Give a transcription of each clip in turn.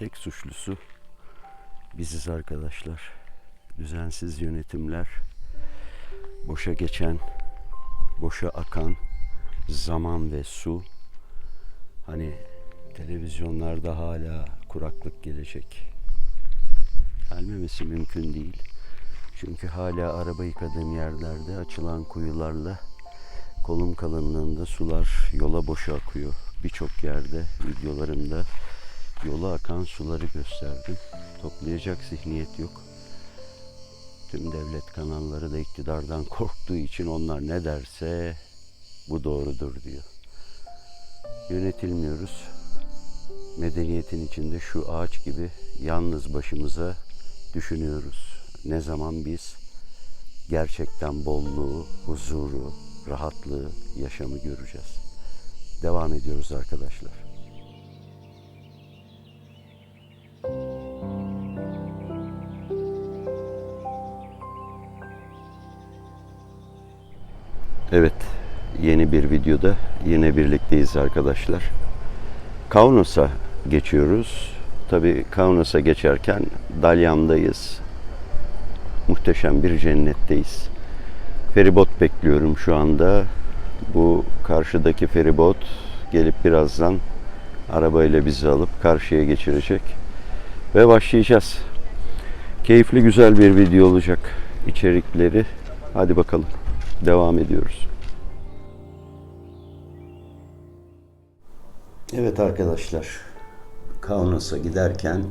Tek suçlusu biziz arkadaşlar. Düzensiz yönetimler, boşa geçen, boşa akan zaman ve su. Hani televizyonlarda hala kuraklık gelecek. Gelmemesi mümkün değil. Çünkü hala araba yıkadığım yerlerde açılan kuyularla kolum kalınlığında sular yola boşa akıyor. Birçok yerde videolarımda yola akan suları gösterdim. Toplayacak zihniyet yok. Tüm devlet kanalları da iktidardan korktuğu için onlar ne derse bu doğrudur diyor. Yönetilmiyoruz. Medeniyetin içinde şu ağaç gibi yalnız başımıza düşünüyoruz. Ne zaman biz gerçekten bolluğu, huzuru, rahatlığı, yaşamı göreceğiz. Devam ediyoruz arkadaşlar. Evet, yeni bir videoda yine birlikteyiz arkadaşlar. Kaunos'a geçiyoruz. Tabii Kaunos'a geçerken Dalyan'dayız. Muhteşem bir cennetteyiz. Feribot bekliyorum şu anda. Bu karşıdaki feribot gelip birazdan arabayla bizi alıp karşıya geçirecek. Ve başlayacağız. Keyifli güzel bir video olacak içerikleri. Hadi bakalım. Devam ediyoruz. Evet arkadaşlar. Kaunos'a giderken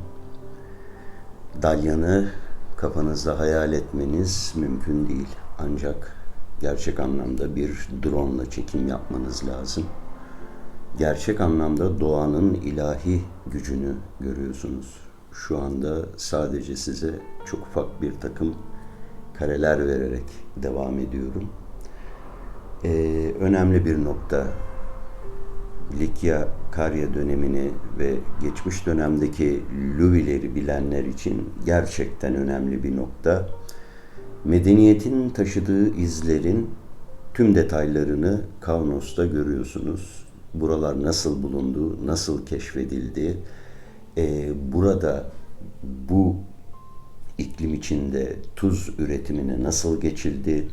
Dalyan'ı kafanızda hayal etmeniz mümkün değil. Ancak gerçek anlamda bir drone ile çekim yapmanız lazım. Gerçek anlamda doğanın ilahi gücünü görüyorsunuz. Şu anda sadece size çok ufak bir takım kareler vererek devam ediyorum. Ee, önemli bir nokta Likya Karya dönemini ve geçmiş dönemdeki Luvileri bilenler için gerçekten önemli bir nokta. Medeniyetin taşıdığı izlerin tüm detaylarını Kaunos'ta görüyorsunuz. Buralar nasıl bulundu, nasıl keşfedildi, ee, burada bu iklim içinde tuz üretimine nasıl geçildi,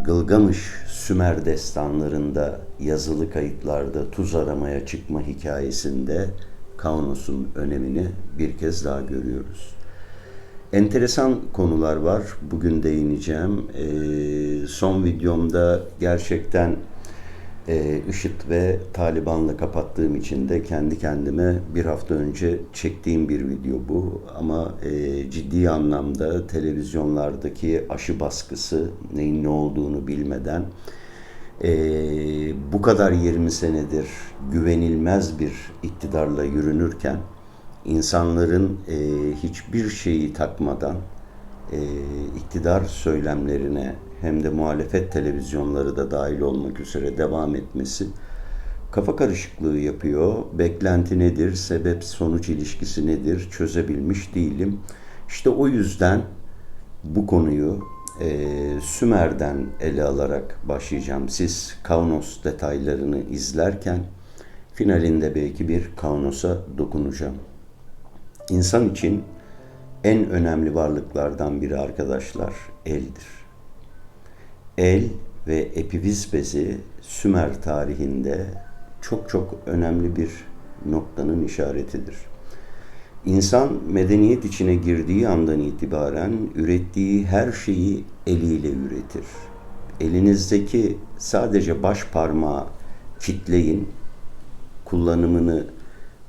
Gılgamış Sümer destanlarında yazılı kayıtlarda tuz aramaya çıkma hikayesinde Kaunos'un önemini bir kez daha görüyoruz. Enteresan konular var. Bugün değineceğim. Ee, son videomda gerçekten e, IŞİD ve Taliban'la kapattığım için de kendi kendime bir hafta önce çektiğim bir video bu. Ama e, ciddi anlamda televizyonlardaki aşı baskısı neyin ne olduğunu bilmeden e, bu kadar 20 senedir güvenilmez bir iktidarla yürünürken insanların e, hiçbir şeyi takmadan e, iktidar söylemlerine hem de muhalefet televizyonları da dahil olmak üzere devam etmesi kafa karışıklığı yapıyor. Beklenti nedir, sebep sonuç ilişkisi nedir çözebilmiş değilim. İşte o yüzden bu konuyu e, Sümer'den ele alarak başlayacağım. Siz Kaunos detaylarını izlerken finalinde belki bir Kaunos'a dokunacağım. İnsan için en önemli varlıklardan biri arkadaşlar eldir. El ve epiviz bezi Sümer tarihinde çok çok önemli bir noktanın işaretidir. İnsan medeniyet içine girdiği andan itibaren ürettiği her şeyi eliyle üretir. Elinizdeki sadece baş parmağı kitleyin, kullanımını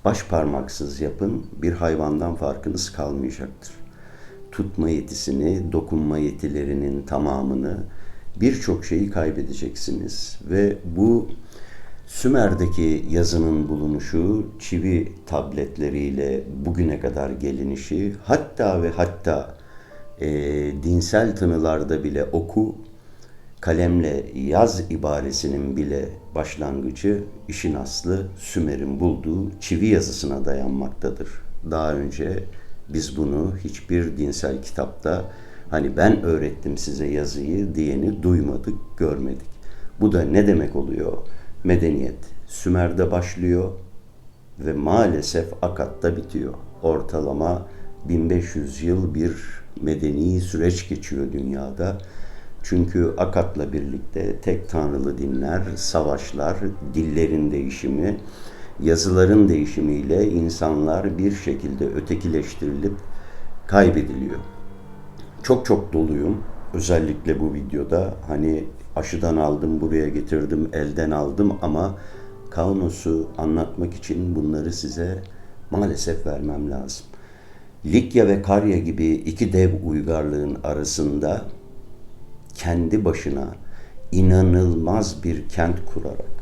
baş parmaksız yapın, bir hayvandan farkınız kalmayacaktır. Tutma yetisini, dokunma yetilerinin tamamını, birçok şeyi kaybedeceksiniz ve bu Sümer'deki yazının bulunuşu, çivi tabletleriyle bugüne kadar gelinişi, hatta ve hatta e, dinsel tınılarda bile oku, kalemle yaz ibaresinin bile başlangıcı, işin aslı Sümer'in bulduğu çivi yazısına dayanmaktadır. Daha önce biz bunu hiçbir dinsel kitapta hani ben öğrettim size yazıyı diyeni duymadık, görmedik. Bu da ne demek oluyor? Medeniyet Sümer'de başlıyor ve maalesef Akat'ta bitiyor. ortalama 1500 yıl bir medeni süreç geçiyor dünyada. Çünkü Akat'la birlikte tek tanrılı dinler, savaşlar, dillerin değişimi, yazıların değişimiyle insanlar bir şekilde ötekileştirilip kaybediliyor. Çok çok doluyum. Özellikle bu videoda hani aşıdan aldım, buraya getirdim, elden aldım ama Kaunos'u anlatmak için bunları size maalesef vermem lazım. Likya ve Karya gibi iki dev uygarlığın arasında kendi başına inanılmaz bir kent kurarak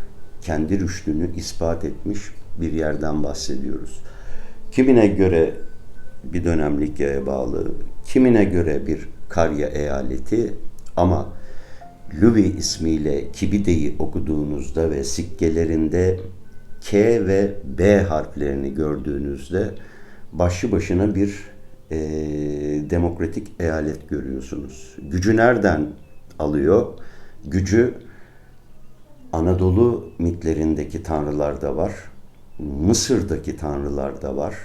kendi rüştünü ispat etmiş bir yerden bahsediyoruz. Kimine göre bir dönem Likya'ya bağlı, kimine göre bir Karya eyaleti ama Lubi ismiyle Kibide'yi okuduğunuzda ve sikkelerinde K ve B harflerini gördüğünüzde başlı başına bir e, demokratik eyalet görüyorsunuz. Gücü nereden alıyor? Gücü Anadolu mitlerindeki tanrılarda var. Mısır'daki tanrılarda var.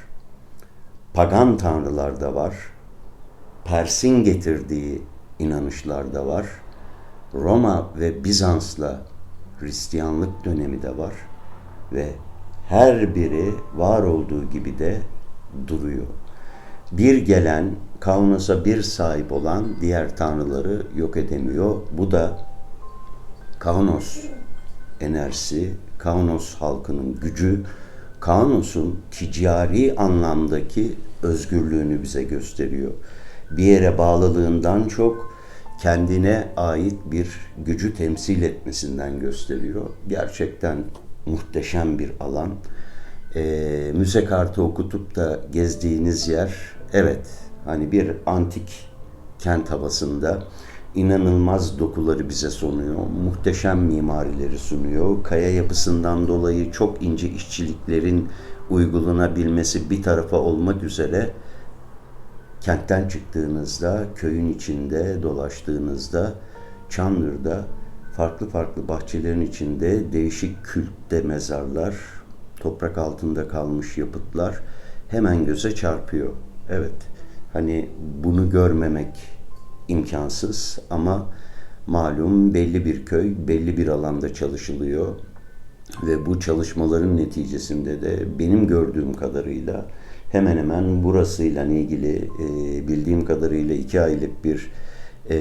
Pagan tanrılarda var. Pers'in getirdiği inanışlarda var. Roma ve Bizans'la Hristiyanlık dönemi de var ve her biri var olduğu gibi de duruyor. Bir gelen Kaunos'a bir sahip olan diğer tanrıları yok edemiyor. Bu da Kaunos enerjisi, Kaunos halkının gücü, Kaunos'un ticari anlamdaki özgürlüğünü bize gösteriyor. Bir yere bağlılığından çok kendine ait bir gücü temsil etmesinden gösteriyor. Gerçekten muhteşem bir alan. E, müze kartı okutup da gezdiğiniz yer, evet hani bir antik kent havasında inanılmaz dokuları bize sunuyor. Muhteşem mimarileri sunuyor. Kaya yapısından dolayı çok ince işçiliklerin uygulanabilmesi bir tarafa olmak üzere kentten çıktığınızda, köyün içinde dolaştığınızda, Çanlıur'da farklı farklı bahçelerin içinde değişik kültte mezarlar, toprak altında kalmış yapıtlar hemen göze çarpıyor. Evet, hani bunu görmemek imkansız ama malum belli bir köy, belli bir alanda çalışılıyor ve bu çalışmaların neticesinde de benim gördüğüm kadarıyla hemen hemen burasıyla ilgili e, bildiğim kadarıyla iki aylık bir e,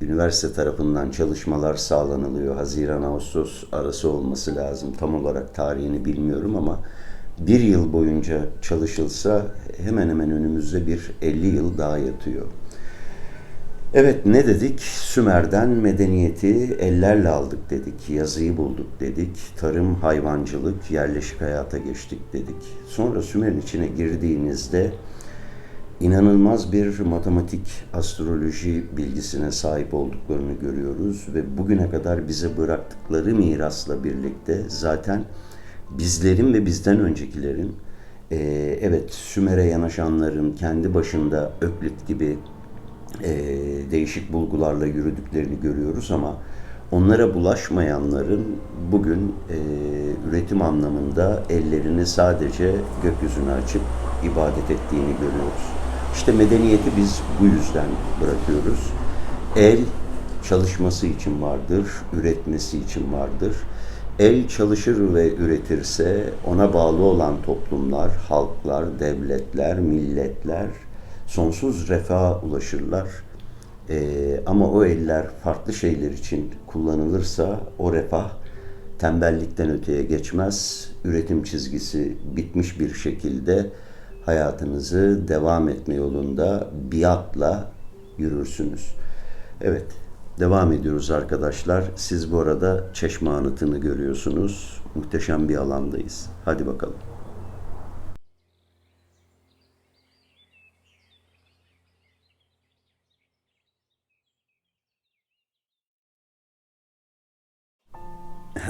üniversite tarafından çalışmalar sağlanılıyor. Haziran-Ağustos arası olması lazım. Tam olarak tarihini bilmiyorum ama bir yıl boyunca çalışılsa hemen hemen önümüzde bir 50 yıl daha yatıyor. Evet ne dedik? Sümer'den medeniyeti ellerle aldık dedik. Yazıyı bulduk dedik. Tarım, hayvancılık, yerleşik hayata geçtik dedik. Sonra Sümer'in içine girdiğinizde inanılmaz bir matematik, astroloji bilgisine sahip olduklarını görüyoruz ve bugüne kadar bize bıraktıkları mirasla birlikte zaten bizlerin ve bizden öncekilerin evet Sümer'e yanaşanların kendi başında Öklit gibi e, değişik bulgularla yürüdüklerini görüyoruz ama onlara bulaşmayanların bugün e, üretim anlamında ellerini sadece gökyüzüne açıp ibadet ettiğini görüyoruz. İşte medeniyeti biz bu yüzden bırakıyoruz. El çalışması için vardır, üretmesi için vardır. El çalışır ve üretirse ona bağlı olan toplumlar, halklar, devletler, milletler sonsuz refaha ulaşırlar. Ee, ama o eller farklı şeyler için kullanılırsa o refah tembellikten öteye geçmez. Üretim çizgisi bitmiş bir şekilde hayatınızı devam etme yolunda biatla yürürsünüz. Evet, devam ediyoruz arkadaşlar. Siz bu arada çeşme anıtını görüyorsunuz. Muhteşem bir alandayız. Hadi bakalım.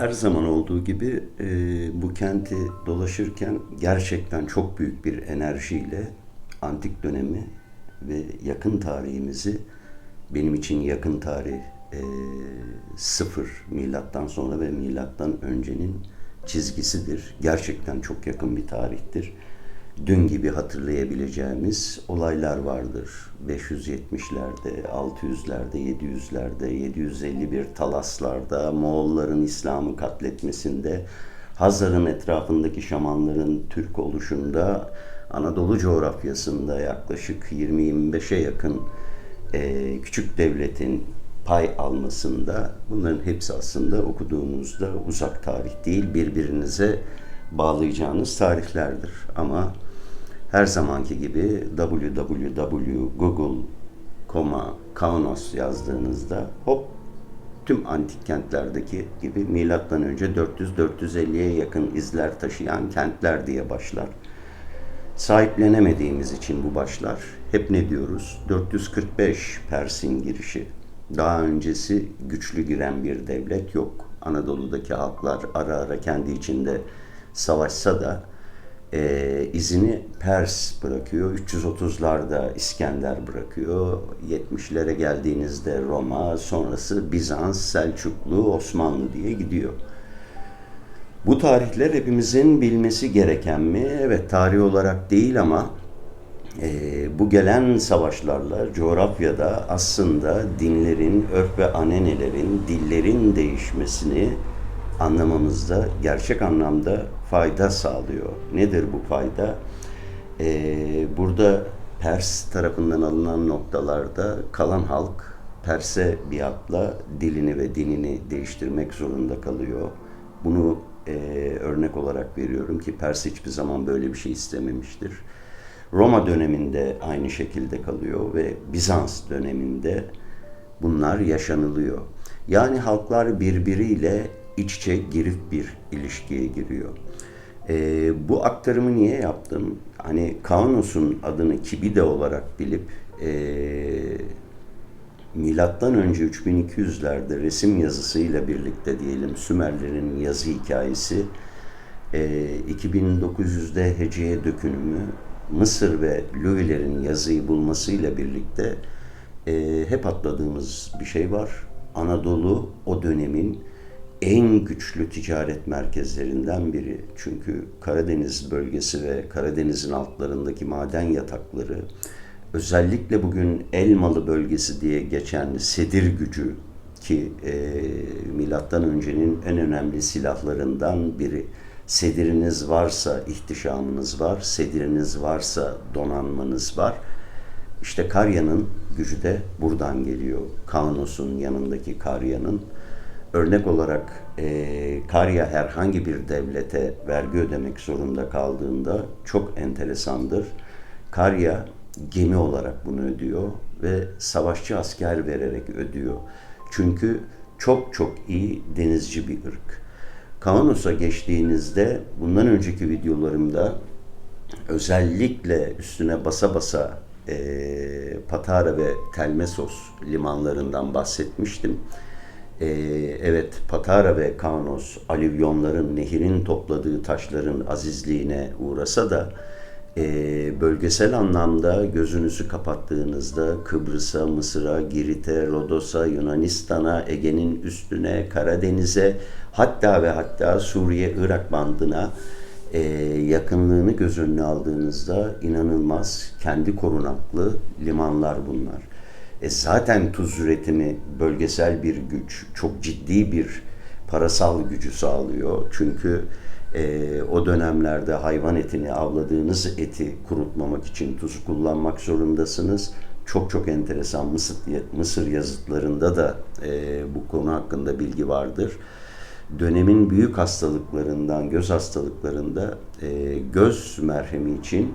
Her zaman olduğu gibi e, bu kenti dolaşırken gerçekten çok büyük bir enerjiyle antik dönemi ve yakın tarihimizi benim için yakın tarih e, sıfır milattan sonra ve milattan öncenin çizgisidir. Gerçekten çok yakın bir tarihtir. Dün gibi hatırlayabileceğimiz olaylar vardır. 570'lerde, 600'lerde, 700'lerde, 751 Talaslarda, Moğolların İslam'ı katletmesinde, Hazar'ın etrafındaki şamanların Türk oluşunda, Anadolu coğrafyasında yaklaşık 20-25'e yakın e, küçük devletin pay almasında bunların hepsi aslında okuduğunuzda uzak tarih değil birbirinize bağlayacağınız tarihlerdir. Ama her zamanki gibi www.google.com'a yazdığınızda hop tüm antik kentlerdeki gibi milattan önce 400-450'ye yakın izler taşıyan kentler diye başlar. Sahiplenemediğimiz için bu başlar. Hep ne diyoruz? 445 Pers'in girişi. Daha öncesi güçlü giren bir devlet yok. Anadolu'daki halklar ara ara kendi içinde savaşsa da e, izini Pers bırakıyor. 330'larda İskender bırakıyor. 70'lere geldiğinizde Roma, sonrası Bizans, Selçuklu, Osmanlı diye gidiyor. Bu tarihler hepimizin bilmesi gereken mi? Evet tarih olarak değil ama e, bu gelen savaşlarla coğrafyada aslında dinlerin, örf ve anenelerin, dillerin değişmesini anlamamızda gerçek anlamda fayda sağlıyor. Nedir bu fayda? Ee, burada Pers tarafından alınan noktalarda kalan halk Pers'e biatla dilini ve dinini değiştirmek zorunda kalıyor. Bunu e, örnek olarak veriyorum ki Pers hiçbir zaman böyle bir şey istememiştir. Roma döneminde aynı şekilde kalıyor ve Bizans döneminde bunlar yaşanılıyor. Yani halklar birbiriyle iç içe girip bir ilişkiye giriyor. E, bu aktarımı niye yaptım? Hani Kaunos'un adını Kibide olarak bilip e, milattan önce 3200'lerde resim yazısıyla birlikte diyelim Sümerlerin yazı hikayesi e, 2900'de heceye dökünümü Mısır ve Lüvilerin yazıyı bulmasıyla birlikte e, hep atladığımız bir şey var. Anadolu o dönemin en güçlü ticaret merkezlerinden biri. Çünkü Karadeniz bölgesi ve Karadeniz'in altlarındaki maden yatakları özellikle bugün Elmalı bölgesi diye geçen sedir gücü ki e, milattan öncenin en önemli silahlarından biri. Sediriniz varsa ihtişamınız var, sediriniz varsa donanmanız var. İşte Karya'nın gücü de buradan geliyor. Kaunos'un yanındaki Karya'nın Örnek olarak e, Karya herhangi bir devlete vergi ödemek zorunda kaldığında çok enteresandır. Karya gemi olarak bunu ödüyor ve savaşçı asker vererek ödüyor. Çünkü çok çok iyi denizci bir ırk. Kaunos'a geçtiğinizde bundan önceki videolarımda özellikle üstüne basa basa e, Patara ve Telmesos limanlarından bahsetmiştim. Ee, evet Patara ve Kaunos alüvyonların, nehirin topladığı taşların azizliğine uğrasa da e, bölgesel anlamda gözünüzü kapattığınızda Kıbrıs'a, Mısır'a, Girit'e, Rodos'a, Yunanistan'a, Ege'nin üstüne, Karadeniz'e hatta ve hatta Suriye-Irak bandına e, yakınlığını göz önüne aldığınızda inanılmaz kendi korunaklı limanlar bunlar. E zaten tuz üretimi bölgesel bir güç, çok ciddi bir parasal gücü sağlıyor. Çünkü e, o dönemlerde hayvan etini, avladığınız eti kurutmamak için tuzu kullanmak zorundasınız. Çok çok enteresan Mısır, Mısır yazıtlarında da e, bu konu hakkında bilgi vardır. Dönemin büyük hastalıklarından, göz hastalıklarında e, göz merhemi için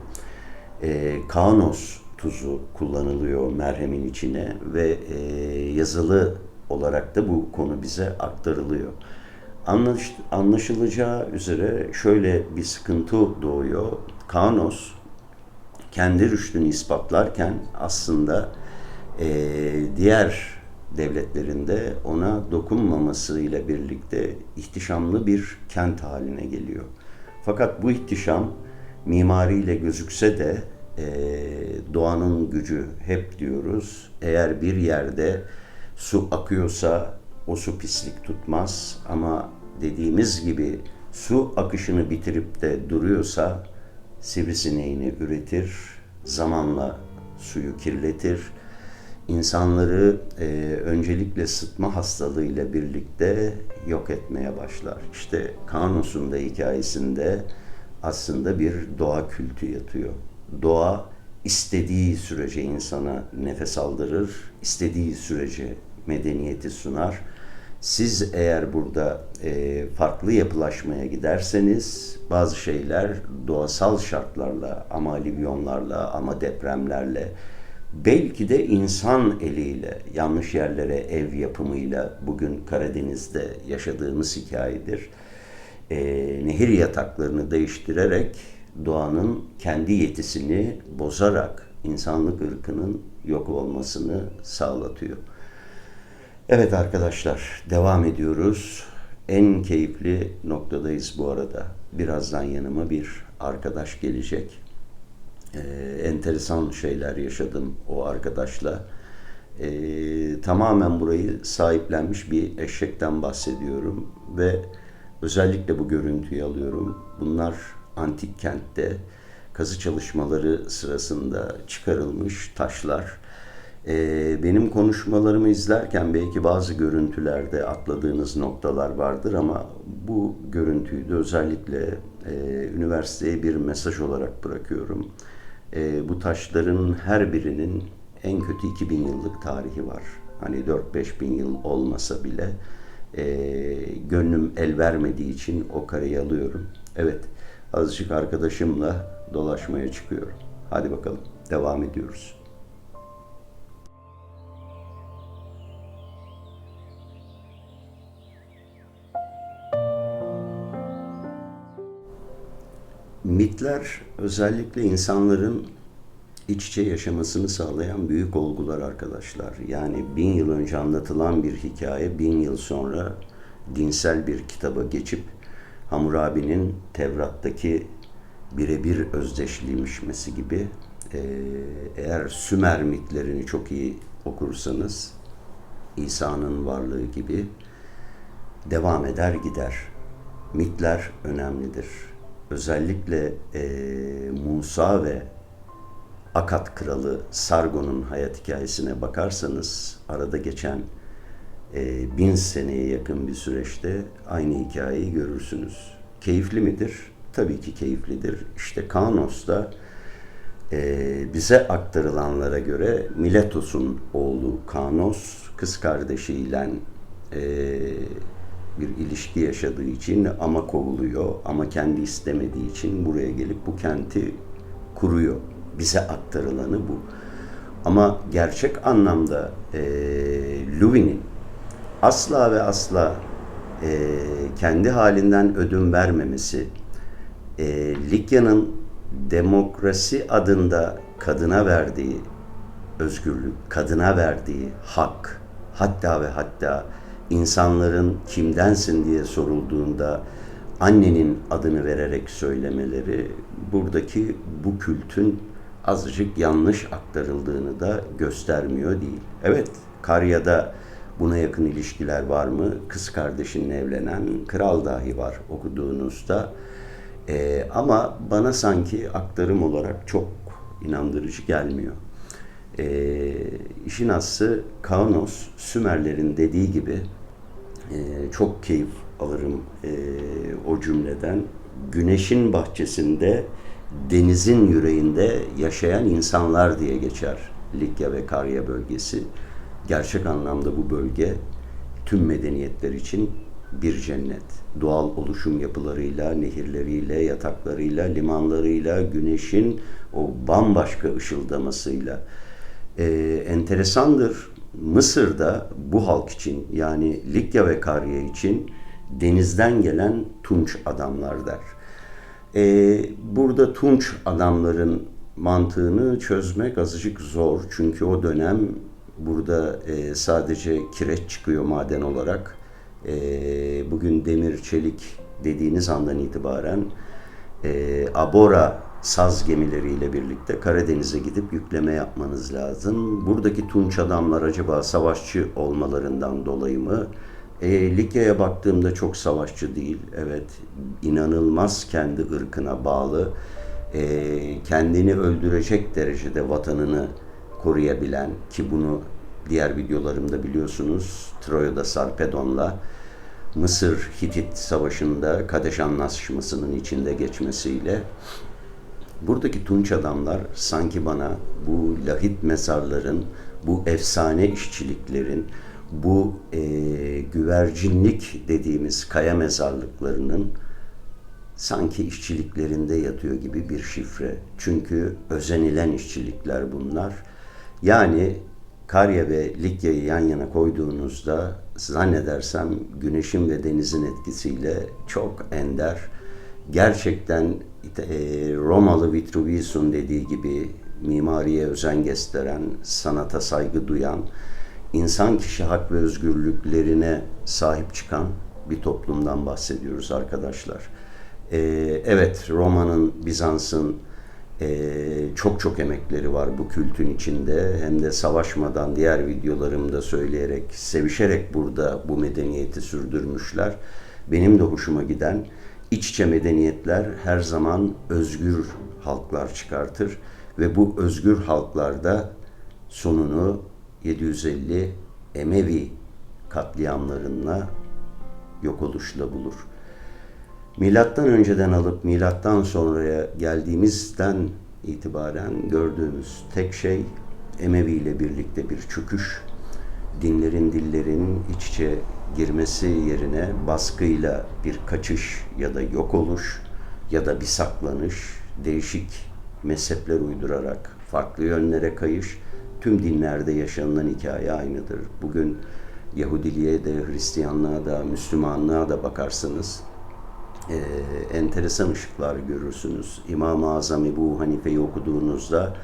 e, Kaunos tuzu kullanılıyor merhemin içine ve e, yazılı olarak da bu konu bize aktarılıyor. Anlaş, anlaşılacağı üzere şöyle bir sıkıntı doğuyor. Kanos kendi rüştünü ispatlarken aslında e, diğer devletlerinde ona dokunmaması ile birlikte ihtişamlı bir kent haline geliyor. Fakat bu ihtişam mimariyle gözükse de e, doğanın gücü hep diyoruz. Eğer bir yerde su akıyorsa o su pislik tutmaz ama dediğimiz gibi su akışını bitirip de duruyorsa sivrisineğini üretir, zamanla suyu kirletir, insanları e, öncelikle sıtma hastalığıyla birlikte yok etmeye başlar. İşte Kanos'un da hikayesinde aslında bir doğa kültü yatıyor. Doğa istediği sürece insana nefes aldırır, istediği sürece medeniyeti sunar. Siz eğer burada e, farklı yapılaşmaya giderseniz bazı şeyler doğasal şartlarla ama alivyonlarla ama depremlerle belki de insan eliyle yanlış yerlere ev yapımıyla bugün Karadeniz'de yaşadığımız hikayedir. E, nehir yataklarını değiştirerek doğanın kendi yetisini bozarak insanlık ırkının yok olmasını sağlatıyor. Evet arkadaşlar devam ediyoruz. En keyifli noktadayız bu arada. Birazdan yanıma bir arkadaş gelecek. Ee, enteresan şeyler yaşadım o arkadaşla. Ee, tamamen burayı sahiplenmiş bir eşekten bahsediyorum ve özellikle bu görüntüyü alıyorum. Bunlar antik kentte kazı çalışmaları sırasında çıkarılmış taşlar. Ee, benim konuşmalarımı izlerken belki bazı görüntülerde atladığınız noktalar vardır ama bu görüntüyü de özellikle e, üniversiteye bir mesaj olarak bırakıyorum. E, bu taşların her birinin en kötü 2000 yıllık tarihi var. Hani 4-5 bin yıl olmasa bile e, gönlüm el vermediği için o kareyi alıyorum. Evet, azıcık arkadaşımla dolaşmaya çıkıyorum. Hadi bakalım, devam ediyoruz. Mitler özellikle insanların iç içe yaşamasını sağlayan büyük olgular arkadaşlar. Yani bin yıl önce anlatılan bir hikaye bin yıl sonra dinsel bir kitaba geçip Hammurabi'nin Tevrat'taki birebir özdeşleşmesi gibi e, eğer Sümer mitlerini çok iyi okursanız İsa'nın varlığı gibi devam eder gider. Mitler önemlidir özellikle e, Musa ve Akat kralı Sargon'un hayat hikayesine bakarsanız arada geçen e, bin seneye yakın bir süreçte aynı hikayeyi görürsünüz. Keyifli midir? Tabii ki keyiflidir. İşte Kanos'ta e, bize aktarılanlara göre Miletos'un oğlu Kanos kız kardeşiyle e, bir ilişki yaşadığı için ama kovuluyor ama kendi istemediği için buraya gelip bu kenti kuruyor. Bize aktarılanı bu. Ama gerçek anlamda e, Louis'nin asla ve asla e, kendi halinden ödün vermemesi, e, Likya'nın demokrasi adında kadına verdiği özgürlük, kadına verdiği hak, hatta ve hatta insanların kimdensin diye sorulduğunda annenin adını vererek söylemeleri buradaki bu kültün azıcık yanlış aktarıldığını da göstermiyor değil. Evet, Karya'da buna yakın ilişkiler var mı? Kız kardeşinle evlenen kral dahi var okuduğunuzda. Ee, ama bana sanki aktarım olarak çok inandırıcı gelmiyor. E, işin aslı Kaunos, Sümerlerin dediği gibi e, çok keyif alırım e, o cümleden. Güneşin bahçesinde, denizin yüreğinde yaşayan insanlar diye geçer Likya ve Karya bölgesi. Gerçek anlamda bu bölge tüm medeniyetler için bir cennet. Doğal oluşum yapılarıyla, nehirleriyle, yataklarıyla, limanlarıyla, güneşin o bambaşka ışıldamasıyla e, enteresandır. Mısır'da bu halk için yani Likya ve Kariye için denizden gelen tunç adamlar der. E, burada tunç adamların mantığını çözmek azıcık zor. Çünkü o dönem burada e, sadece kireç çıkıyor maden olarak. E, bugün demir, çelik dediğiniz andan itibaren e, Abora saz gemileriyle birlikte Karadeniz'e gidip yükleme yapmanız lazım. Buradaki tunç adamlar acaba savaşçı olmalarından dolayı mı? E, Likya'ya baktığımda çok savaşçı değil. Evet, inanılmaz kendi ırkına bağlı. e, kendini öldürecek derecede vatanını koruyabilen ki bunu diğer videolarımda biliyorsunuz Troya'da Sarpedon'la Mısır Hitit Savaşı'nda Kadeş Anlaşması'nın içinde geçmesiyle buradaki tunç adamlar sanki bana bu lahit mezarların, bu efsane işçiliklerin, bu e, güvercinlik dediğimiz kaya mezarlıklarının sanki işçiliklerinde yatıyor gibi bir şifre. Çünkü özenilen işçilikler bunlar. Yani Karya ve Likya'yı yan yana koyduğunuzda zannedersem güneşin ve denizin etkisiyle çok ender, gerçekten e, Romalı Vitruvius'un dediği gibi mimariye özen gösteren, sanata saygı duyan, insan kişi hak ve özgürlüklerine sahip çıkan bir toplumdan bahsediyoruz arkadaşlar. Ee, evet Roma'nın, Bizans'ın e, çok çok emekleri var bu kültün içinde. Hem de savaşmadan diğer videolarımda söyleyerek, sevişerek burada bu medeniyeti sürdürmüşler. Benim de hoşuma giden iç içe medeniyetler her zaman özgür halklar çıkartır ve bu özgür halklarda sonunu 750 Emevi katliamlarına yok oluşla bulur. Milattan önceden alıp milattan sonraya geldiğimizden itibaren gördüğümüz tek şey Emevi ile birlikte bir çöküş, dinlerin dillerin iç içe girmesi yerine baskıyla bir kaçış ya da yok oluş ya da bir saklanış, değişik mezhepler uydurarak farklı yönlere kayış, tüm dinlerde yaşanılan hikaye aynıdır. Bugün Yahudiliğe de, Hristiyanlığa da, Müslümanlığa da bakarsanız e, enteresan ışıklar görürsünüz. İmam-ı Azam Ebu Hanife'yi okuduğunuzda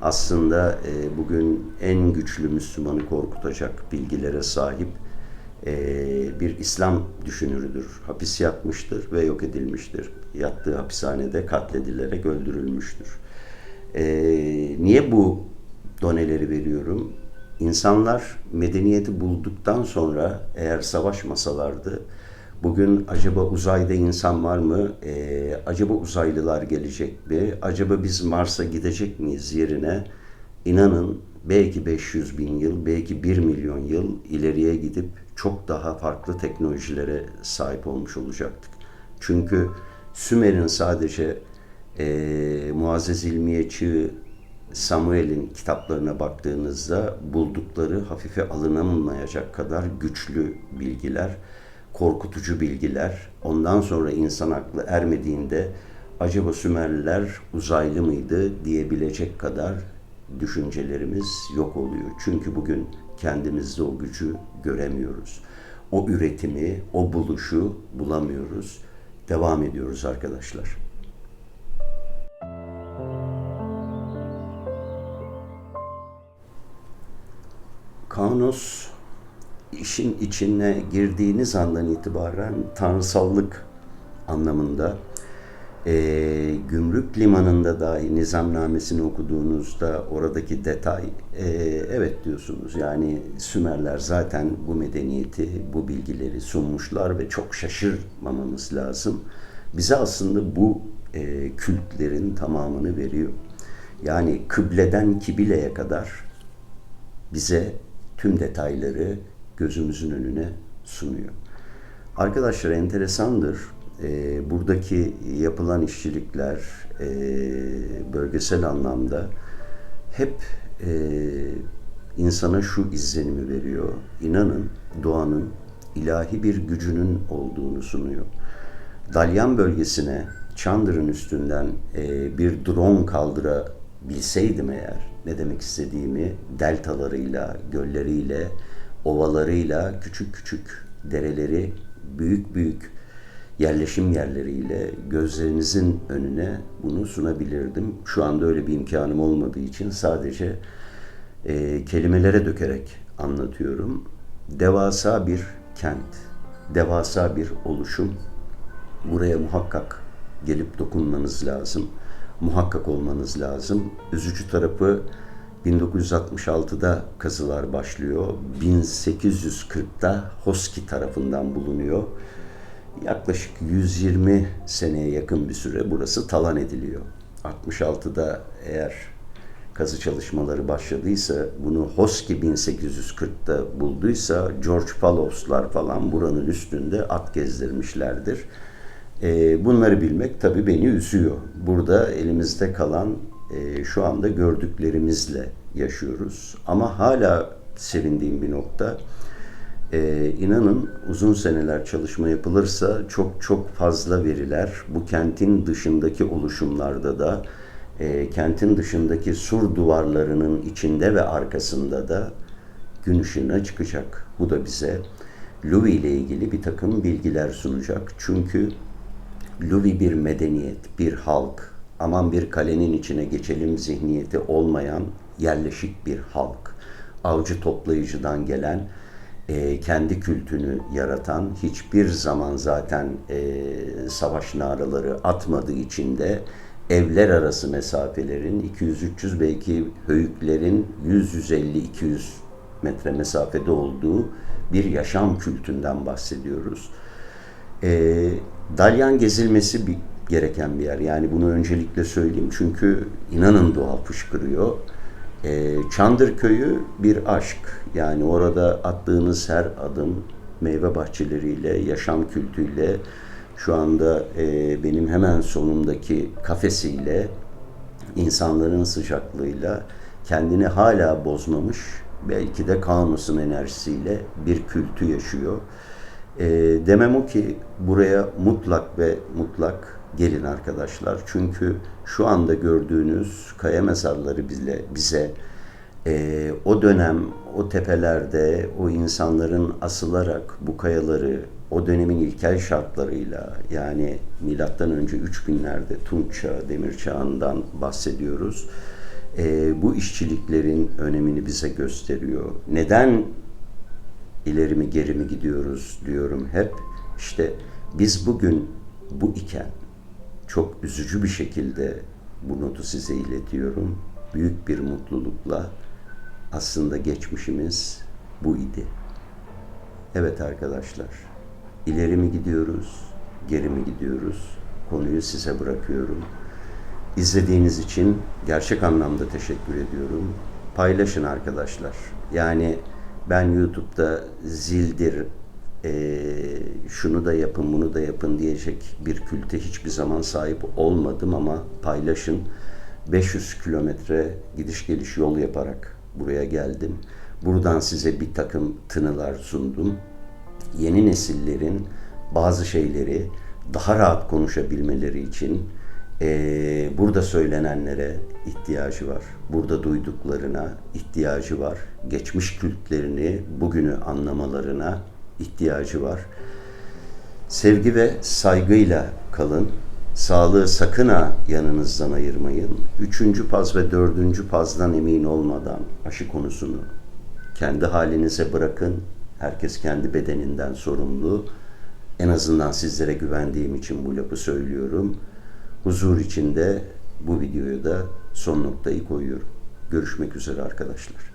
aslında e, bugün en güçlü Müslümanı korkutacak bilgilere sahip e, bir İslam düşünürüdür. Hapis yatmıştır ve yok edilmiştir. Yattığı hapishanede katledilerek öldürülmüştür. E, niye bu doneleri veriyorum? İnsanlar medeniyeti bulduktan sonra eğer savaşmasalardı Bugün acaba uzayda insan var mı? Ee, acaba uzaylılar gelecek mi? Acaba biz Mars'a gidecek miyiz yerine? İnanın belki 500 bin yıl, belki 1 milyon yıl ileriye gidip çok daha farklı teknolojilere sahip olmuş olacaktık. Çünkü Sümer'in sadece e, Muazzez İlmiye Samuel'in kitaplarına baktığınızda buldukları hafife alınamayacak kadar güçlü bilgiler korkutucu bilgiler, ondan sonra insan aklı ermediğinde acaba Sümerliler uzaylı mıydı diyebilecek kadar düşüncelerimiz yok oluyor. Çünkü bugün kendimizde o gücü göremiyoruz. O üretimi, o buluşu bulamıyoruz. Devam ediyoruz arkadaşlar. Kanos işin içine girdiğiniz andan itibaren tanrısallık anlamında e, gümrük limanında dahi nizamnamesini okuduğunuzda oradaki detay e, evet diyorsunuz yani Sümerler zaten bu medeniyeti bu bilgileri sunmuşlar ve çok şaşırmamamız lazım. Bize aslında bu e, kültlerin tamamını veriyor. Yani kıbleden kibileye kadar bize tüm detayları gözümüzün önüne sunuyor. Arkadaşlar enteresandır. E, buradaki yapılan işçilikler e, bölgesel anlamda hep e, insana şu izlenimi veriyor. İnanın doğanın ilahi bir gücünün olduğunu sunuyor. Dalyan bölgesine Çandır'ın üstünden e, bir drone kaldırabilseydim eğer ne demek istediğimi deltalarıyla, gölleriyle, ovalarıyla, küçük küçük dereleri, büyük büyük yerleşim yerleriyle gözlerinizin önüne bunu sunabilirdim. Şu anda öyle bir imkanım olmadığı için sadece e, kelimelere dökerek anlatıyorum. Devasa bir kent, devasa bir oluşum. Buraya muhakkak gelip dokunmanız lazım. Muhakkak olmanız lazım. Üzücü tarafı 1966'da kazılar başlıyor. 1840'da Hoski tarafından bulunuyor. Yaklaşık 120 seneye yakın bir süre burası talan ediliyor. 66'da eğer kazı çalışmaları başladıysa, bunu Hosky 1840'da bulduysa, George Paloslar falan buranın üstünde at gezdirmişlerdir. Ee, bunları bilmek tabii beni üzüyor. Burada elimizde kalan e, şu anda gördüklerimizle yaşıyoruz. Ama hala sevindiğim bir nokta. Ee, inanın uzun seneler çalışma yapılırsa çok çok fazla veriler bu kentin dışındaki oluşumlarda da e, kentin dışındaki sur duvarlarının içinde ve arkasında da gün ışığına çıkacak. Bu da bize Louis ile ilgili bir takım bilgiler sunacak. Çünkü Louis bir medeniyet, bir halk, aman bir kalenin içine geçelim zihniyeti olmayan yerleşik bir halk. Avcı toplayıcıdan gelen, e, kendi kültünü yaratan, hiçbir zaman zaten e, savaş naraları atmadığı için de evler arası mesafelerin 200-300 belki höyüklerin 100-150-200 metre mesafede olduğu bir yaşam kültünden bahsediyoruz. E, Dalyan gezilmesi bir, gereken bir yer. Yani bunu öncelikle söyleyeyim çünkü inanın doğa fışkırıyor. E, Çandır Köyü bir aşk. Yani orada attığınız her adım meyve bahçeleriyle, yaşam kültüyle, şu anda e, benim hemen sonumdaki kafesiyle, insanların sıcaklığıyla kendini hala bozmamış, belki de kanusun enerjisiyle bir kültü yaşıyor. E, demem o ki buraya mutlak ve mutlak gelin arkadaşlar. Çünkü şu anda gördüğünüz kaya mezarları bize, bize e, o dönem o tepelerde o insanların asılarak bu kayaları o dönemin ilkel şartlarıyla yani milattan önce 3000'lerde Tunç Çağı, Demir Çağı'ndan bahsediyoruz. E, bu işçiliklerin önemini bize gösteriyor. Neden ileri mi geri mi gidiyoruz diyorum hep. İşte biz bugün bu iken çok üzücü bir şekilde bu notu size iletiyorum. Büyük bir mutlulukla aslında geçmişimiz bu idi. Evet arkadaşlar, ileri mi gidiyoruz, geri mi gidiyoruz? Konuyu size bırakıyorum. İzlediğiniz için gerçek anlamda teşekkür ediyorum. Paylaşın arkadaşlar. Yani ben YouTube'da zildir, e, şunu da yapın, bunu da yapın diyecek bir külte hiçbir zaman sahip olmadım ama paylaşın. 500 kilometre gidiş geliş yol yaparak buraya geldim. Buradan size bir takım tınılar sundum. Yeni nesillerin bazı şeyleri daha rahat konuşabilmeleri için e, burada söylenenlere ihtiyacı var. Burada duyduklarına ihtiyacı var. Geçmiş kültlerini bugünü anlamalarına ihtiyacı var. Sevgi ve saygıyla kalın. Sağlığı sakın ha yanınızdan ayırmayın. Üçüncü paz ve dördüncü pazdan emin olmadan aşı konusunu kendi halinize bırakın. Herkes kendi bedeninden sorumlu. En azından sizlere güvendiğim için bu lafı söylüyorum. Huzur içinde bu videoyu da son noktayı koyuyorum. Görüşmek üzere arkadaşlar.